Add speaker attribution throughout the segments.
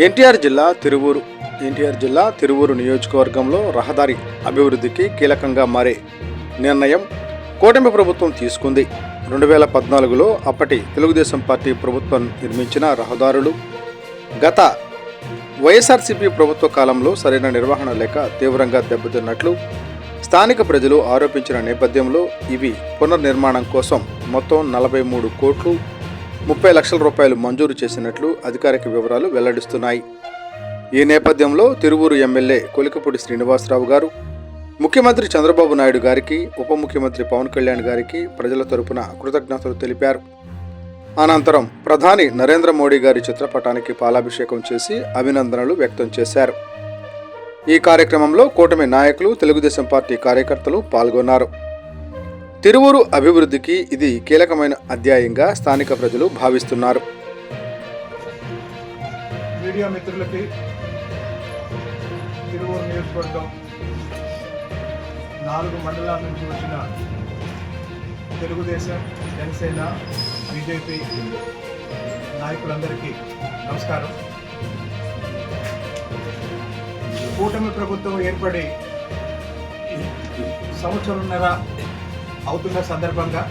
Speaker 1: ఎన్టీఆర్ జిల్లా తిరువూరు. ఎన్టీఆర్ జిల్లా తిరువూరు నియోజకవర్గంలో రహదారి అభివృద్ధికి కీలకంగా మారే నిర్ణయం కూటమి ప్రభుత్వం తీసుకుంది. రెండు వేల పద్నాలుగులో అప్పటి తెలుగుదేశం పార్టీ ప్రభుత్వం నిర్మించిన రహదారులు గత వైఎస్ఆర్సీపీ ప్రభుత్వ కాలంలో సరైన నిర్వహణ లేక తీవ్రంగా దెబ్బతిన్నట్లు స్థానిక ప్రజలు ఆరోపించిన నేపథ్యంలో ఇవి పునర్నిర్మాణం కోసం మొత్తం నలభై మూడు కోట్లు ముప్పై లక్షల రూపాయలు మంజూరు చేసినట్లు అధికారిక వివరాలు వెల్లడిస్తున్నాయి. ఈ నేపథ్యంలో తిరువూరు ఎమ్మెల్యే కొలికపూడి శ్రీనివాసరావు గారు ముఖ్యమంత్రి చంద్రబాబు నాయుడు గారికి ఉప ముఖ్యమంత్రి పవన్ కళ్యాణ్ గారికి ప్రజల తరపున కృతజ్ఞతలు తెలిపారు. అనంతరం ప్రధాని నరేంద్ర మోడీ గారి చిత్రపటానికి పాలాభిషేకం చేసి అభినందనలు వ్యక్తం చేశారు. ఈ కార్యక్రమంలో కూటమి నాయకులు తెలుగుదేశం పార్టీ కార్యకర్తలు పాల్గొన్నారు. తిరువురు అభివృద్ధికి ఇది కీలకమైన అధ్యాయంగా స్థానిక ప్రజలు భావిస్తున్నారు.
Speaker 2: మీడియా మిత్రులకి తిరువూరు నియోజకవర్గం నాలుగు మండలాల నుంచి వచ్చిన తెలుగుదేశం జనసేన బీజేపీ నాయకులందరికీ నమస్కారం. కూటమి ప్రభుత్వం ఏర్పడి సంవత్సరంన్నర అవుతున్న సందర్భంగా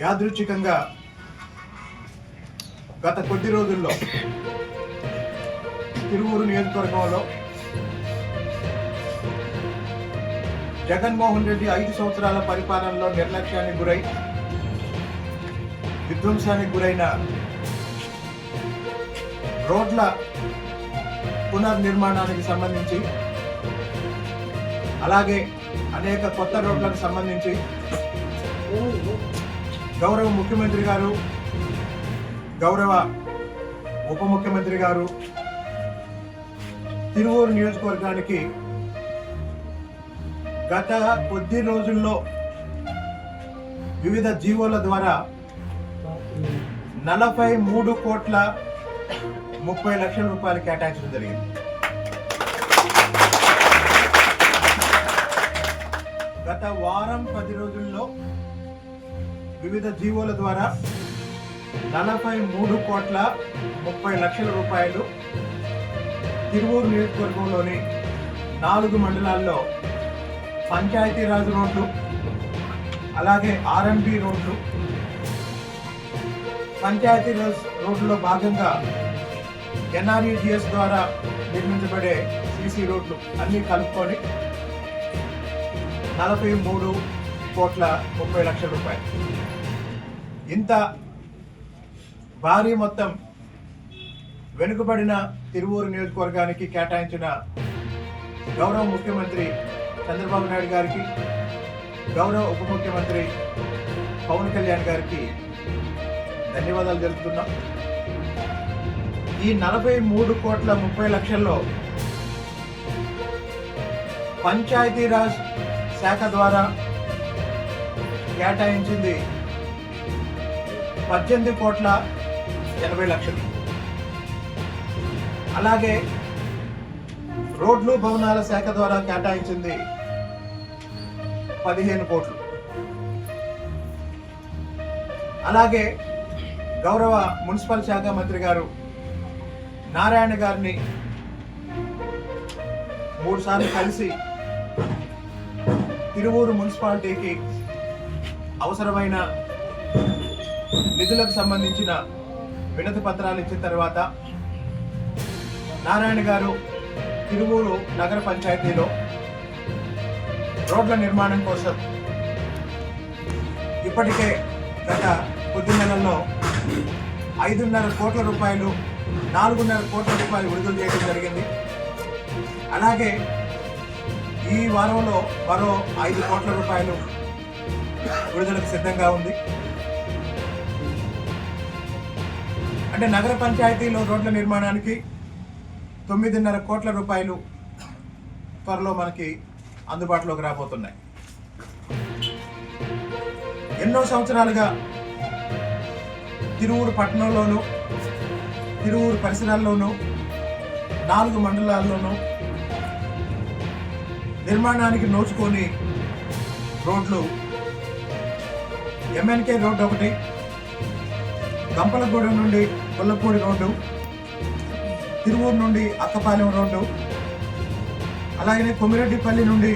Speaker 2: యాదృచ్ఛికంగా గత కొద్ది రోజుల్లో తిరువూరు నియోజకవర్గంలో జగన్మోహన్ రెడ్డి ఐదు సంవత్సరాల పరిపాలనలో నిర్లక్ష్యానికి గురై విధ్వంసానికి గురైన రోడ్ల పునర్నిర్మాణానికి సంబంధించి అలాగే అనేక కొత్త రోడ్లకు సంబంధించి గౌరవ ముఖ్యమంత్రి గారు గౌరవ ఉప ముఖ్యమంత్రి గారు తిరువూరు నియోజకవర్గానికి గత కొద్ది రోజుల్లో వివిధ జీవోల ద్వారా నలభై మూడు కోట్ల ముప్పై లక్షల రూపాయలు కేటాయించడం జరిగింది. గత వారం పది రోజుల్లో వివిధ జీవోల ద్వారా నలభై మూడు కోట్ల ముప్పై లక్షల రూపాయలు తిరువూరు నియోజకవర్గంలోని నాలుగు మండలాల్లో పంచాయతీరాజ్ రోడ్లు అలాగే ఆర్ఎంబి రోడ్లు పంచాయతీరాజ్ రోడ్లో భాగంగా ఎన్ఆర్ఈజిఎస్ ద్వారా నిర్మించబడే సిసి రోడ్లు అన్నీ కలుపుకొని నలభై మూడు కోట్ల ముప్పై లక్షల రూపాయలు. ఇంత భారీ మొత్తం వెనుకబడిన తిరువూరు నియోజకవర్గానికి కేటాయించిన గౌరవ ముఖ్యమంత్రి చంద్రబాబు నాయుడు గారికి గౌరవ ఉప ముఖ్యమంత్రి పవన్ కళ్యాణ్ గారికి ధన్యవాదాలు తెలుపుతున్నాం. ఈ నలభై మూడు కోట్ల ముప్పై లక్షల్లో పంచాయతీరాజ్ శాఖ ద్వారా కేటాయించింది పద్దెనిమిది కోట్ల ఎనభై లక్షలు. అలాగే రోడ్లు భవనాల శాఖ ద్వారా కేటాయించింది పదిహేను కోట్లు. అలాగే గౌరవ మున్సిపల్ శాఖ మంత్రి గారు నారాయణ గారిని మూడు సార్లు కలిసి తిరువూరు మున్సిపాలిటీకి అవసరమైన నిధులకు సంబంధించిన వినతి పత్రాలు ఇచ్చిన తర్వాత నారాయణ గారు తిరువూరు నగర పంచాయతీలో రోడ్ల నిర్మాణం కోసం ఇప్పటికే గత కొద్ది నెలల్లో ఐదున్నర కోట్ల రూపాయలు నాలుగున్నర కోట్ల రూపాయలు విడుదల చేయడం జరిగింది. అలాగే ఈ వారంలో మరో ఐదు కోట్ల రూపాయలు విడుదలకు సిద్ధంగా ఉంది. అంటే నగర పంచాయతీలో రోడ్ల నిర్మాణానికి తొమ్మిదిన్నర కోట్ల రూపాయలు త్వరలో మనకి అందుబాటులోకి రాబోతున్నాయి. ఎన్నో సంవత్సరాలుగా తిరువూరు పట్టణంలోనూ తిరువూరు పరిసరాల్లోనూ నాలుగు మండలాల్లోనూ నిర్మాణానికి నోచుకొని రోడ్లు. ఎంఎన్కే రోడ్డు ఒకటి గంపలగూడెం నుండి కొల్లపూడి రోడ్డు తిరువూరు నుండి అక్కపాలెం రోడ్డు అలాగనే కొమిరెడ్డిపల్లి నుండి